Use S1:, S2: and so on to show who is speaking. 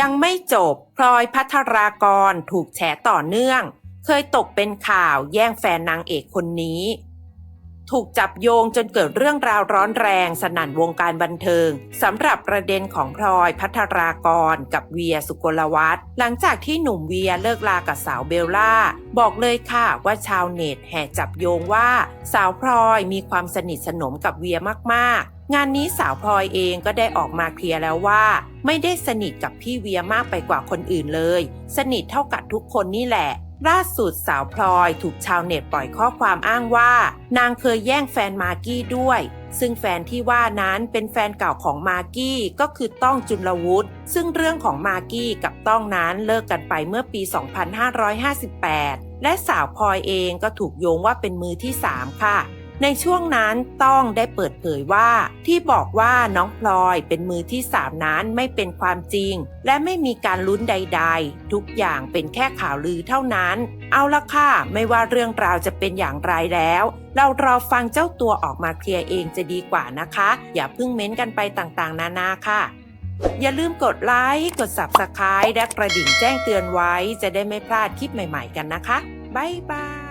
S1: ยังไม่จบพลอยพัทรากรถูกแฉต่อเนื่อง เคยตกเป็นข่าวแย่งแฟนนางเอกคนนี้ ถูกจับโยงจนเกิดเรื่องราวร้อนแรงสนั่นวงการบันเทิงสำหรับประเด็นของพลอยพัทรากรกับเวียสุกลวัฒน์หลังจากที่หนุ่มเวียเลิกลากับสาวเบลล่า บอกเลยค่ะว่าชาวเน็ตแห่จับโยงว่า สาวพลอยมีความสนิทสนมกับเวียมากๆ งานนี้สาวพลอยเองก็ได้ออกมาเคลียร์แล้วว่า ไม่ได้สนิทกับพี่เวียมากไปกว่าคนอื่นเลย สนิทเท่ากับทุกคนนี่แหละ ล่าสุดสาวพลอยถูกชาวเน็ตปล่อยข้อความอ้างว่า นางเคยแย่งแฟนมากกี้ด้วยซึ่งแฟนที่ว่านั้นเป็นแฟนเก่าของมากกี้ก็คือต้องจุลวุฒิซึ่งเรื่องของมากกี้กับต้องนั้นเลิกกันไปเมื่อปี 2558 และสาวพลอยเองก็ถูกโยงว่าเป็นมือที่ 3 ค่ะ ในช่วงนั้นต้องได้เปิดเผยว่า ที่บอกว่าน้องพลอยเป็นมือที่สามนั้นไม่เป็นความจริง และไม่มีการลุ้นใด ๆ ทุกอย่างเป็นแค่ข่าวลือเท่านั้น เอาละค่ะ ไม่ว่าเรื่องราวจะเป็นอย่างไรแล้ว เรารอฟังเจ้าตัวออกมาเคลียร์เองจะดีกว่านะคะ อย่าเพิ่งเม้นกันไปต่างๆ นานาค่ะอย่าลืมกดไลค์ กด Subscribe และกระดิ่งแจ้งเตือนไว้ จะได้ไม่พลาดคลิปใหม่ๆกันนะคะ บ๊ายบาย